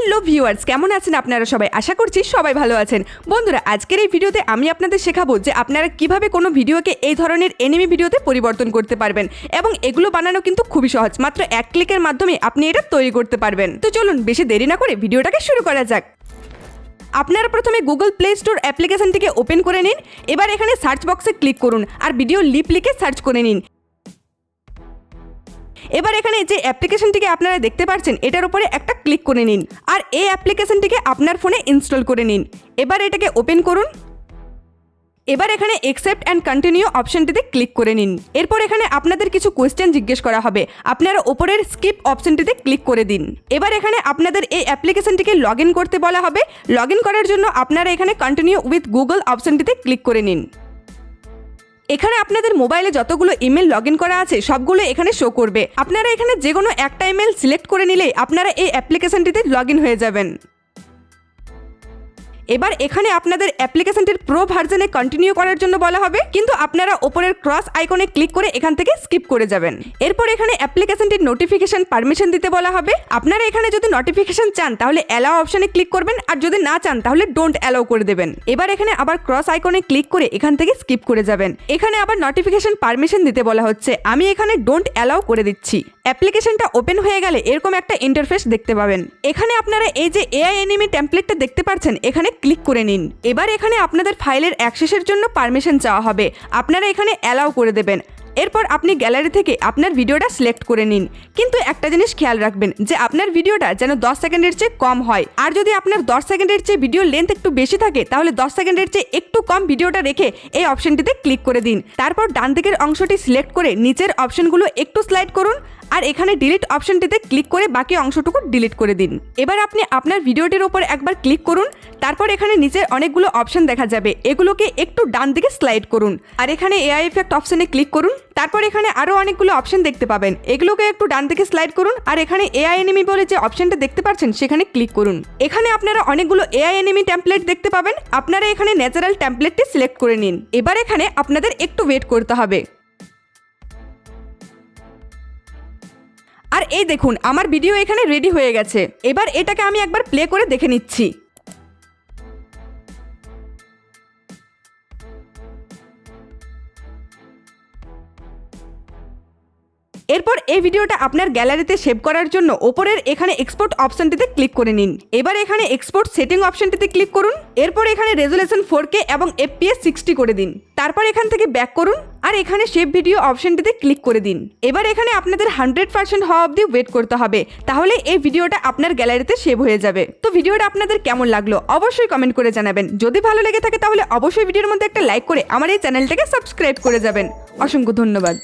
Hello viewers, কেমন আছেন আপনারা সবাই? আশা করছি সবাই ভালো আছেন। বন্ধুরা, আজকের এই ভিডিওতে আমি আপনাদের শেখাবো যে আপনারা কীভাবে কোনো ভিডিওকে এই ধরনের এনিমি ভিডিওতে পরিবর্তন করতে পারবেন এবং এগুলো বানানো কিন্তু খুবই সহজ। মাত্র এক ক্লিকের মাধ্যমে আপনি এটা তৈরি করতে পারবেন। তো চলুন, বেশি দেরি না করে ভিডিওটাকে শুরু করা যাক। আপনারা প্রথমে গুগল প্লে স্টোর অ্যাপ্লিকেশনটিকে ওপেন করে নিন। এবার এখানে সার্চ বক্সে ক্লিক করুন আর ভিডিও লিপ লিখে সার্চ করে নিন। এবার এখানে যে অ্যাপ্লিকেশনটিকে আপনারা দেখতে পাচ্ছেন এটার উপরে একটা ক্লিক করে নিন। আর এই অ্যাপ্লিকেশনটিকে আপনার ফোনে ইনস্টল করে নিন। এবার এটাকে ওপেন করুন। এবার এখানে একসেপ্ট অ্যান্ড কন্টিনিউ অপশনটিতে ক্লিক করে নিন। এরপর এখানে আপনাদের কিছু কোয়েশ্চেন জিজ্ঞেস করা হবে। আপনারা ওপরের স্কিপ অপশনটিতে ক্লিক করে দিন। এবার এখানে আপনাদের এই অ্যাপ্লিকেশনটিকে লগ করতে বলা হবে। লগ করার জন্য আপনারা এখানে কন্টিনিউ উইথ গুগল অপশনটিতে ক্লিক করে নিন। এখানে আপনাদের মোবাইলে যতগুলো ইমেল লগ করা আছে, সবগুলো এখানে শো করবে। আপনারা এখানে যে কোনো একটা ইমেল সিলেক্ট করে নিলে আপনারা এই অ্যাপ্লিকেশনটিতে লগ হয়ে যাবেন। এবার এখানে আপনাদের অ্যাপ্লিকেশনটির প্রো ভার্জনে কন্টিনিউ করার জন্য বলা হবে, কিন্তু আপনারা ওপরের ক্রস আইকনে ক্লিক করে এখান থেকে স্কিপ করে যাবেন। এরপর এখানে অ্যাপ্লিকেশনটির নোটিফিকেশন পারমিশন দিতে বলা হবে। আপনারা এখানে যদি নোটিফিকেশন চান, তাহলে অ্যালাও অপশনে ক্লিক করবেন, আর যদি না চান, তাহলে ডোন্ট অ্যালাও করে দেবেন। এবার এখানে আবার ক্রস আইকনে ক্লিক করে এখান থেকে স্কিপ করে যাবেন। এখানে আবার নোটিফিকেশন পারমিশন দিতে বলা হচ্ছে। আমি এখানে ডোন্ট অ্যালাও করে দিচ্ছি। অ্যাপ্লিকেশনটা ওপেন হয়ে গেলে এরকম একটা ইন্টারফেস দেখতে পাবেন। এখানে আপনারা এই যে এআই এনিমি টেমপ্লেটটা দেখতে পাচ্ছেন, এখানে ক্লিক করে নিন। এবার এখানে আপনাদের ফাইলের অ্যাক্সেসের জন্য পারমিশন চাওয়া হবে। আপনারা এখানে অ্যালাউ করে দেবেন। এরপর আপনি গ্যালারি থেকে আপনার ভিডিওটা সিলেক্ট করে নিন। কিন্তু একটা জিনিস খেয়াল রাখবেন যে আপনার ভিডিওটা যেন দশ সেকেন্ডের চেয়ে কম হয়। আর যদি আপনার দশ সেকেন্ডের চেয়ে ভিডিও লেন্থ একটু বেশি থাকে, তাহলে দশ সেকেন্ডের চেয়ে একটু কম ভিডিওটা রেখে এই অপশনটিতে ক্লিক করে দিন। তারপর ডান দিকের অংশটি সিলেক্ট করে নিচের অপশনগুলো একটু স্লাইড করুন। আর এখানে ডিলিট অপশনটিতে ক্লিক করে বাকি অংশটুকু ডিলিট করে দিন। এবার আপনি আপনার ভিডিওটির ওপর একবার ক্লিক করুন, তারপর এখানে নিচে অনেকগুলো অপশন দেখা যাবে। এগুলোকে একটু ডান দিকে স্লাইড করুন। আর এখানে এআই এফেক্ট অপশনে ক্লিক করুন, তারপর এখানে আরও অনেকগুলো অপশন দেখতে পাবেন। এগুলোকে একটু ডান দিকে স্লাইড করুন, আর এখানে এআই এনিমি বলে যে অপশনটা দেখতে পাচ্ছেন, সেখানে ক্লিক করুন। এখানে আপনারা অনেকগুলো এআই এনিমি টেমপ্লেট দেখতে পাবেন। আপনারা এখানে ন্যাচারাল টেমপ্লেটটি সিলেক্ট করে নিন। এবার এখানে আপনাদের একটু ওয়েট করতে হবে। আর এই দেখুন, আমার ভিডিও এখানে রেডি হয়ে গেছে। এবার এটাকে আমি একবার প্লে করে দেখে নিচ্ছি। এরপর এই ভিডিওটা আপনার গ্যালারিতে সেভ করার জন্য ওপরের এখানে এক্সপোর্ট অপশনটিতে ক্লিক করে নিন। এবার এখানে এক্সপোর্ট সেটিং অপশনটিতে ক্লিক করুন। এরপর এখানে রেজুলেশন ফোর কে এবং এফপিএস সিক্সটি করে দিন। তারপর এখান থেকে ব্যাক করুন আর এখানে সেভ ভিডিও অপশনটিতে ক্লিক করে দিন। এবার এখানে আপনাদের হান্ড্রেড পার্সেন্ট হওয়া অবধি ওয়েট করতে হবে। তাহলে এই ভিডিওটা আপনার গ্যালারিতে সেভ হয়ে যাবে। তো ভিডিওটা আপনাদের কেমন লাগল অবশ্যই কমেন্ট করে জানাবেন। যদি ভালো লেগে থাকে তাহলে অবশ্যই ভিডিওর মধ্যে একটা লাইক করে আমার এই চ্যানেলটাকে সাবস্ক্রাইব করে যাবেন। অসংখ্য ধন্যবাদ।